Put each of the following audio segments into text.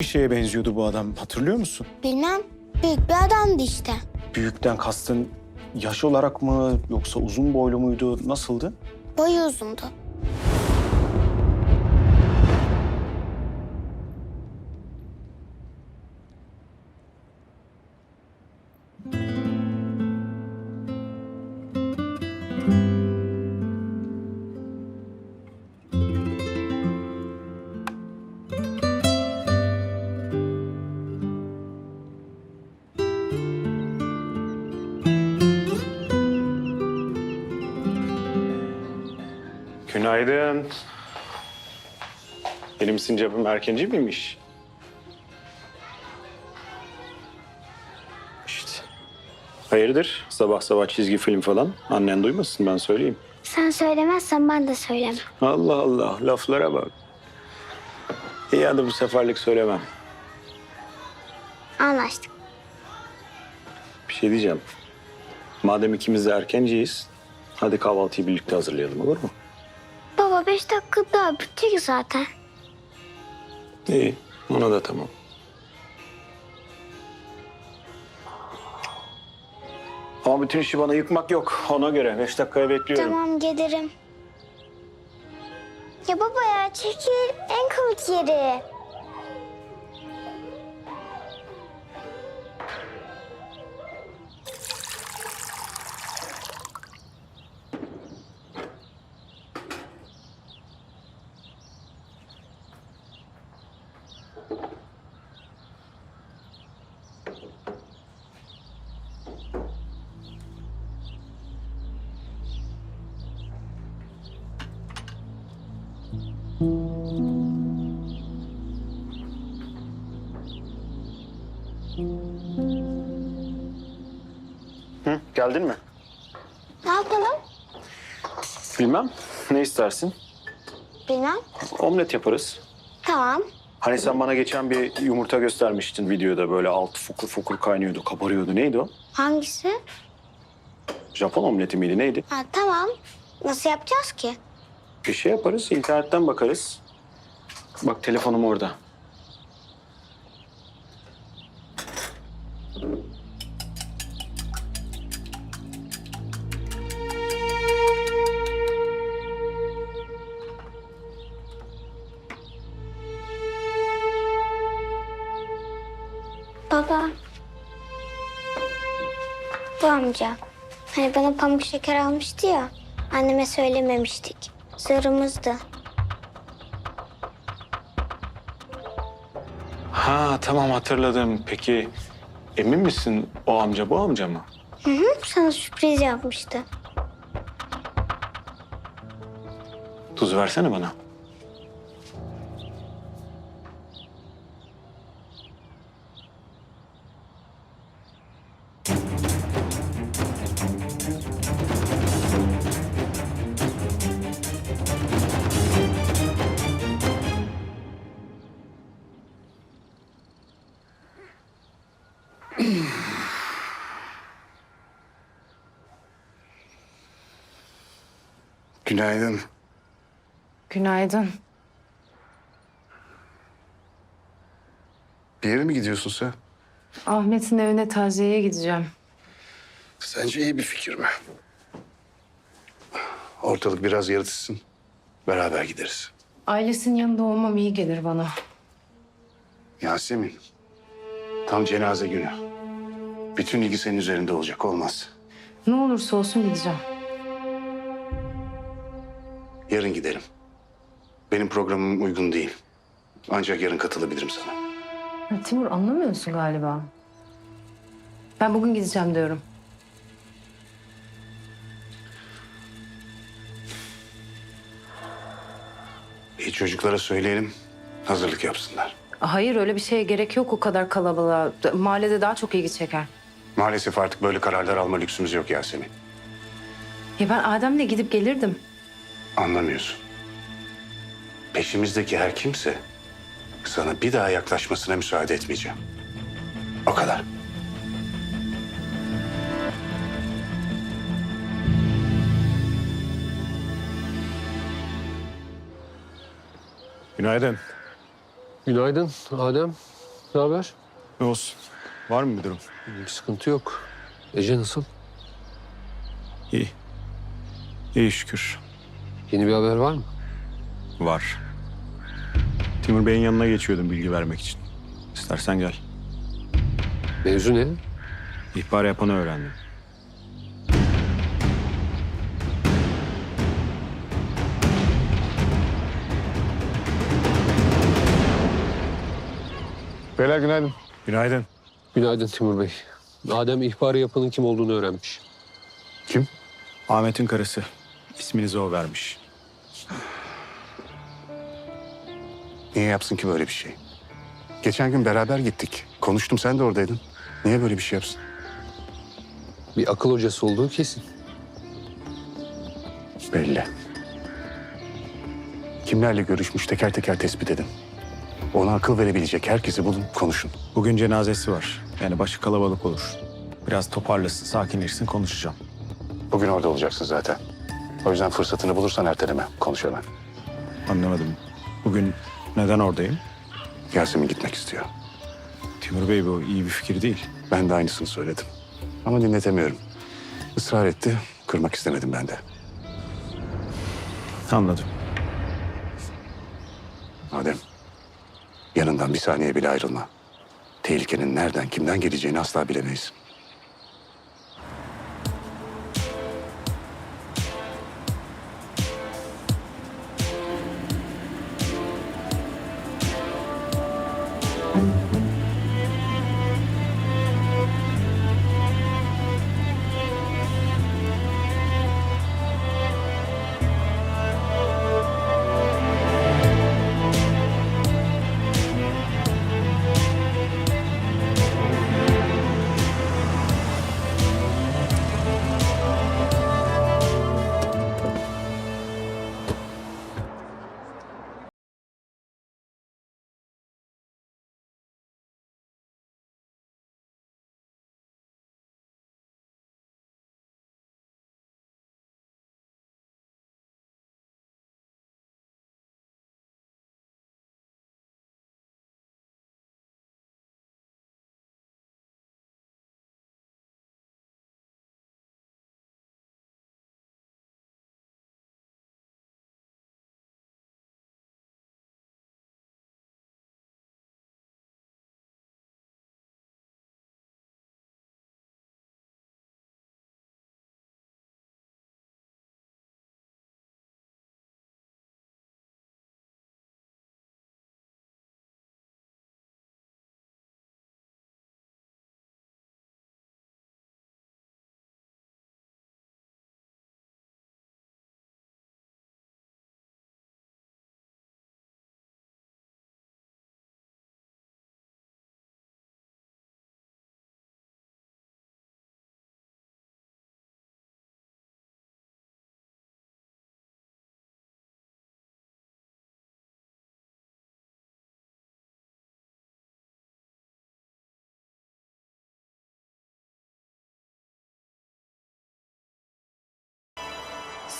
bir şeye benziyordu bu adam. Hatırlıyor musun? Bilmem. Büyük bir adamdı işte. Büyükten kastın yaş olarak mı yoksa uzun boylu muydu? Nasıldı? Boyu uzundu. Günaydın. Benim sincapım erkenci miymiş? İşte. Hayırdır? Sabah sabah çizgi film falan. Annen duymasın ben söyleyeyim. Sen söylemezsen ben de söylemem. Allah Allah laflara bak. İyi hadi bu seferlik söylemem. Anlaştık. Bir şey diyeceğim. Madem ikimiz de erkenciyiz, hadi kahvaltıyı birlikte hazırlayalım olur mu? Beş dakika daha bitecek zaten. İyi, ona da tamam. Ama bütün işi bana yıkmak yok. Ona göre. Beş dakikaya bekliyorum. Tamam gelirim. Ya baba ya çekil en komik yeri. Hı, geldin mi? Ne yapalım? Bilmem. Ne istersin? Bilmem. Omlet yaparız. Tamam. Hani sen bana geçen bir yumurta göstermiştin videoda böyle altı fokur fokur kaynıyordu, kabarıyordu. Neydi o? Hangisi? Japon omleti miydi neydi? Ha, tamam. Nasıl yapacağız ki? Bir şey yaparız, internetten bakarız. Bak telefonum orada. Baba. Bu amca. Hani bana pamuk şeker almıştı ya. Anneme söylememiştik. Sırrımızdı. Ha tamam hatırladım. Peki emin misin o amca bu amca mı? Hı hı, sana sürpriz yapmıştı. Tuz versene bana. Günaydın. Günaydın. Bir yere mi gidiyorsun sen? Ahmet'in evine taziyeye gideceğim. Sence iyi bir fikir mi? Ortalık biraz yaratışsın. Beraber gideriz. Ailesinin yanında olmam iyi gelir bana. Yasemin, tam cenaze günü. Bütün ilgi senin üzerinde olacak. Olmaz. Ne olursa olsun gideceğim. Yarın gidelim. Benim programım uygun değil. Ancak yarın katılabilirim sana. Ya Timur anlamıyorsun galiba. Ben bugün gideceğim diyorum. İyi çocuklara söyleyelim. Hazırlık yapsınlar. Hayır öyle bir şeye gerek yok o kadar kalabalığa. Mahallede daha çok ilgi çeker. Maalesef artık böyle kararlar alma lüksümüz yok Yasemin. Ya ben Adem'le gidip gelirdim. Anlamıyorsun. Peşimizdeki her kimse sana bir daha yaklaşmasına müsaade etmeyeceğim. O kadar. Günaydın. Günaydın Adem. Ne haber? Ne olsun? Var mı bir durum? Bir sıkıntı yok. Ece nasıl? İyi. İyi şükür. Yeni bir haber var mı? Var. Timur Bey'in yanına geçiyordum bilgi vermek için. İstersen gel. Mevzu ne? İhbar yapanı öğrendim. Beyler günaydın. Günaydın. Günaydın Timur Bey. Adem ihbarı yapanın kim olduğunu öğrenmiş. Kim? Ahmet'in karısı. İsminizi o vermiş. Niye yapsın ki böyle bir şey? Geçen gün beraber gittik. Konuştum sen de oradaydın. Niye böyle bir şey yapsın? Bir akıl hocası olduğu kesin. Belli. Kimlerle görüşmüş teker teker tespit edin. Ona akıl verebilecek herkesi bulun, konuşun. Bugün cenazesi var. Yani başı kalabalık olur. Biraz toparlasın, sakinleşsin konuşacağım. Bugün orada olacaksın zaten. O yüzden fırsatını bulursan erteleme, konuş hemen. Anlamadım. Bugün neden oradayım? Yasemin gitmek istiyor. Timur Bey bu iyi bir fikir değil. Ben de aynısını söyledim. Ama dinletemiyorum. Israr etti, kırmak istemedim ben de. Anladım. Adem, yanından bir saniye bile ayrılma. Tehlikenin nereden, kimden geleceğini asla bilemeyiz.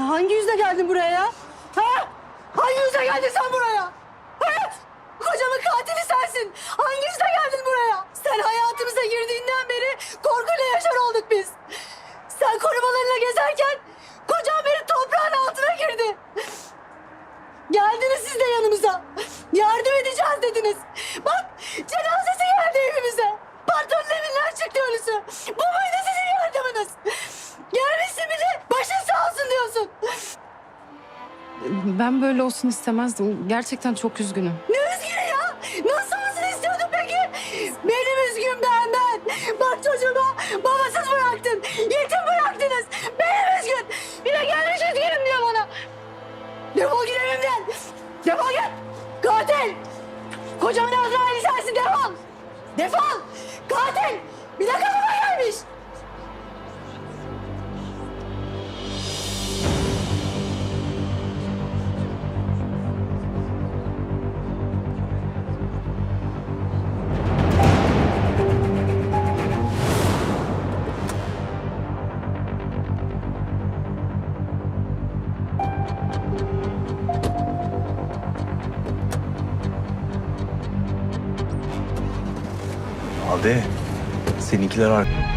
Sen hangi yüzle geldin buraya ya? Ha? Hangi yüzle geldin sen buraya? Evet. Kocamın katili sensin. Hangi yüzle geldin buraya? Sen hayatımıza girdiğinden beri korkuyla yaşar olduk biz. Sen korumalarıyla gezerken kocam benim toprağın altına girdi. Geldiniz siz de yanımıza. Yardım edeceğiz dediniz. Bak cenazesi geldi evimize. Patronun evinden çıktı ölüsü. Bu muydu Ben böyle olsun istemezdim. Gerçekten çok üzgünüm. Ne üzgünü ya? Nasıl olsun istiyordun peki? Benim üzgün ben ben. Bak çocuğuma babasız bıraktın. Yetim bıraktınız. Benim üzgün. Bir de gelmiş üzgünüm diyor bana. Defol git evimden. Defol git. Katil. Kocamın Azrail'i sensin defol. Defol. Katil. Bir de kapıma gelmiş. Hadi. Seninkiler ar-